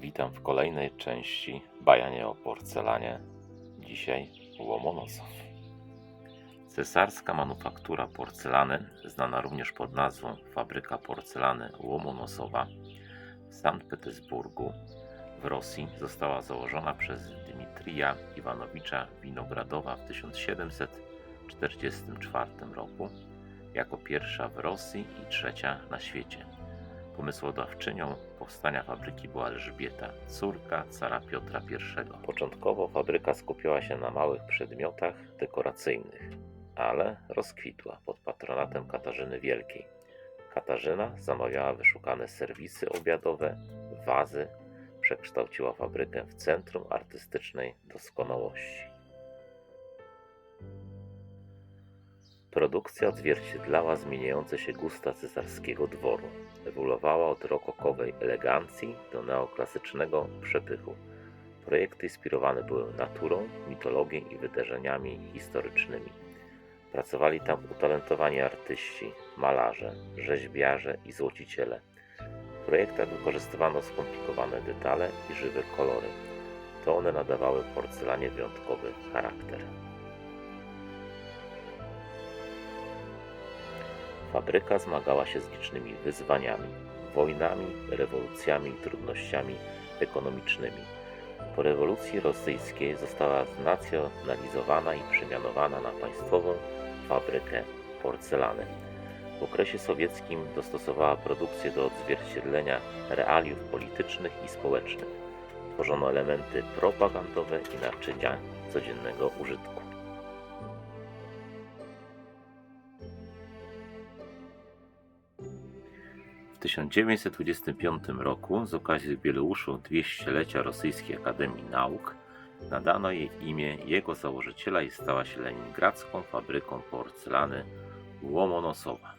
Witam w kolejnej części bajania o porcelanie. Dzisiaj Łomonosow. Cesarska manufaktura porcelany, znana również pod nazwą Fabryka Porcelany Łomonosowa w Sankt Petersburgu w Rosji została założona przez Dmitrija Iwanowicza Winogradowa w 1744 roku jako pierwsza w Rosji i trzecia na świecie. Pomysłodawczynią powstania fabryki była Elżbieta, córka cara Piotra I. Początkowo fabryka skupiała się na małych przedmiotach dekoracyjnych, ale rozkwitła pod patronatem Katarzyny Wielkiej. Katarzyna zamawiała wyszukane serwisy obiadowe, wazy, przekształciła fabrykę w centrum artystycznej doskonałości. Produkcja odzwierciedlała zmieniające się gusta cesarskiego dworu. Ewoluowała od rokokowej elegancji do neoklasycznego przepychu. Projekty inspirowane były naturą, mitologią i wydarzeniami historycznymi. Pracowali tam utalentowani artyści, malarze, rzeźbiarze i złociciele. W projektach wykorzystywano skomplikowane detale i żywe kolory. To one nadawały porcelanie wyjątkowy charakter. Fabryka zmagała się z licznymi wyzwaniami, wojnami, rewolucjami i trudnościami ekonomicznymi. Po rewolucji rosyjskiej została znacjonalizowana i przemianowana na państwową fabrykę porcelany. W okresie sowieckim dostosowała produkcję do odzwierciedlenia realiów politycznych i społecznych. Tworzono elementy propagandowe i naczynia codziennego użytku. 1925 roku z okazji jubileuszu 200-lecia Rosyjskiej Akademii Nauk nadano jej imię jego założyciela i stała się leningradzką fabryką porcelany Łomonosowa.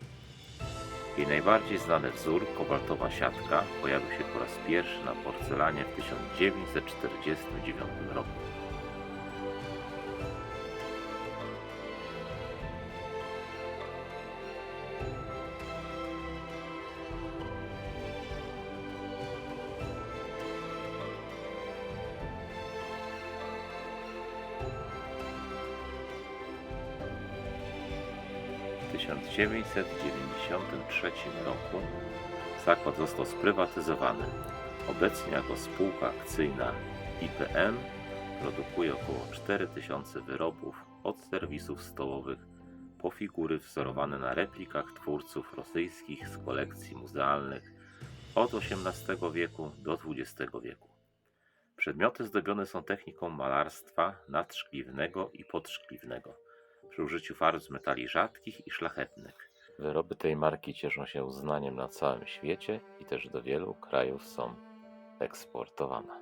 Jej najbardziej znany wzór, kobaltowa siatka, pojawił się po raz pierwszy na porcelanie w 1949 roku. W 1993 roku zakład został sprywatyzowany. Obecnie jako spółka akcyjna IPM produkuje około 4000 wyrobów od serwisów stołowych po figury wzorowane na replikach twórców rosyjskich z kolekcji muzealnych od XVIII wieku do XX wieku. Przedmioty zdobione są techniką malarstwa nadszkliwnego i podszkliwnego przy użyciu farb z metali rzadkich i szlachetnych. Wyroby tej marki cieszą się uznaniem na całym świecie i też do wielu krajów są eksportowane.